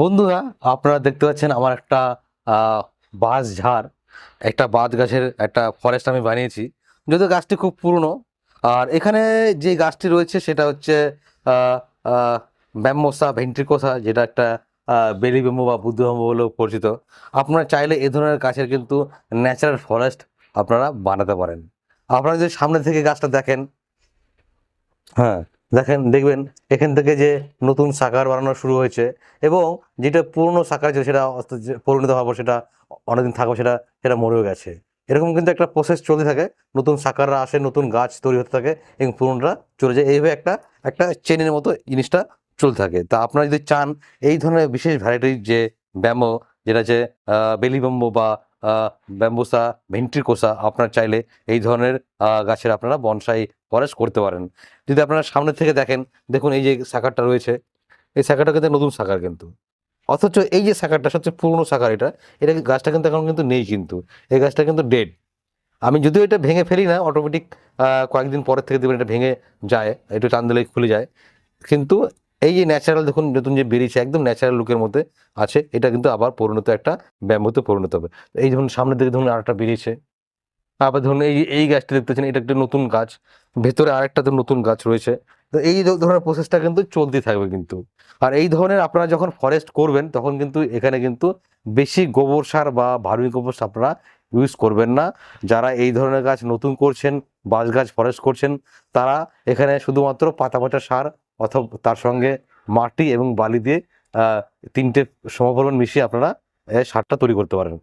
বন্ধুরা, আপনারা দেখতে পাচ্ছেন আমার একটা বাঁশ ঝাড় একটা বাঁশ গাছের একটা ফরেস্ট আমি বানিয়েছি। যদিও গাছটি খুব পুরনো, আর এখানে যে গাছটি রয়েছে সেটা হচ্ছে ব্যাম্বোসা ভেন্ট্রিকোসা যেটা একটা বেলি ব্যাম্বো বা বুদ্ধ ব্যাম্বো বলেও পরিচিত। আপনারা চাইলে এ ধরনের গাছের কিন্তু ন্যাচারাল ফরেস্ট আপনারা বানাতে পারেন। আপনারা যদি সামনে থেকে গাছটা দেখেন হ্যাঁ দেখেন, দেখবেন, এখান থেকে যে নতুন সাকার বানানো শুরু হয়েছে এবং যেটা পুরনো সাকার ছিল সেটা যে পরিণত হওয়ার সেটা অনেকদিন থাকবে সেটা সেটা মরেও গেছে। এরকম কিন্তু একটা প্রসেস চলতে থাকে। নতুন সাকাররা আসে, নতুন গাছ তৈরি হতে থাকে এবং পুরনোটা চলে যায়। এইভাবে একটা একটা চেনের মতো জিনিসটা চলতে থাকে। তা আপনারা যদি চান, এই ধরনের বিশেষ ভ্যারাইটির যে ব্যাম্বো, যেটা হচ্ছে বেলি ব্যাম্বো বা ব্যাম্বোসা, ভেন্ট্রিকোসা আপনার চাইলে এই ধরনের গাছের আপনারা বনসাই ফরেস্ট করতে পারেন। যদি আপনারা সামনে থেকে দেখেন, দেখুন এই যে শাখাটা রয়েছে, এই শাখাটা কিন্তু নতুন শাখার কিন্তু। অথচ এই যে শাখাটা সবচেয়ে পুরনো শাখার এটা এটা গাছটা কিন্তু এখন কিন্তু নেই কিন্তু, এই গাছটা কিন্তু ডেড। আমি যদিও এটা ভেঙে ফেলি না অটোমেটিক কয়েকদিন পরের থেকে দেখবেন এটা ভেঙে যায়, একটু টান দিলে খুলে যায়। কিন্তু এই যে ন্যাচারাল দেখুন, নতুন যে বেরিয়েছে, একদম ন্যাচারাল লুকের মধ্যে আছে। এটা কিন্তু আবার পরিণত একটা ব্যাম্বুতে পরিণত হবে। এই ধরুন, সামনের দিকে ধরুন আরেকটা বেরিয়েছে। আবার ধরুন এই এই গাছটা দেখতেছেন এটা একটা নতুন গাছ। ভেতরে আরেকটা তো নতুন গাছ রয়েছে। তো এই ধরনের প্রসেসটা কিন্তু চলতে থাকবে কিন্তু। আর এই ধরনের আপনারা যখন ফরেস্ট করবেন, তখন কিন্তু এখানে কিন্তু বেশি গোবর সার বা ভার্মি গোবর সার আপনারা ইউজ করবেন না। যারা এই ধরনের গাছ নতুন করছেন, বাঁশ গাছ ফরেস্ট করছেন, তারা এখানে শুধুমাত্র পাতা পাতা সার অথবা তার সঙ্গে মাটি এবং বালি দিয়ে তিনটে সমপরিমাণ মিশিয়ে আপনারা সারটা তৈরি করতে পারেন।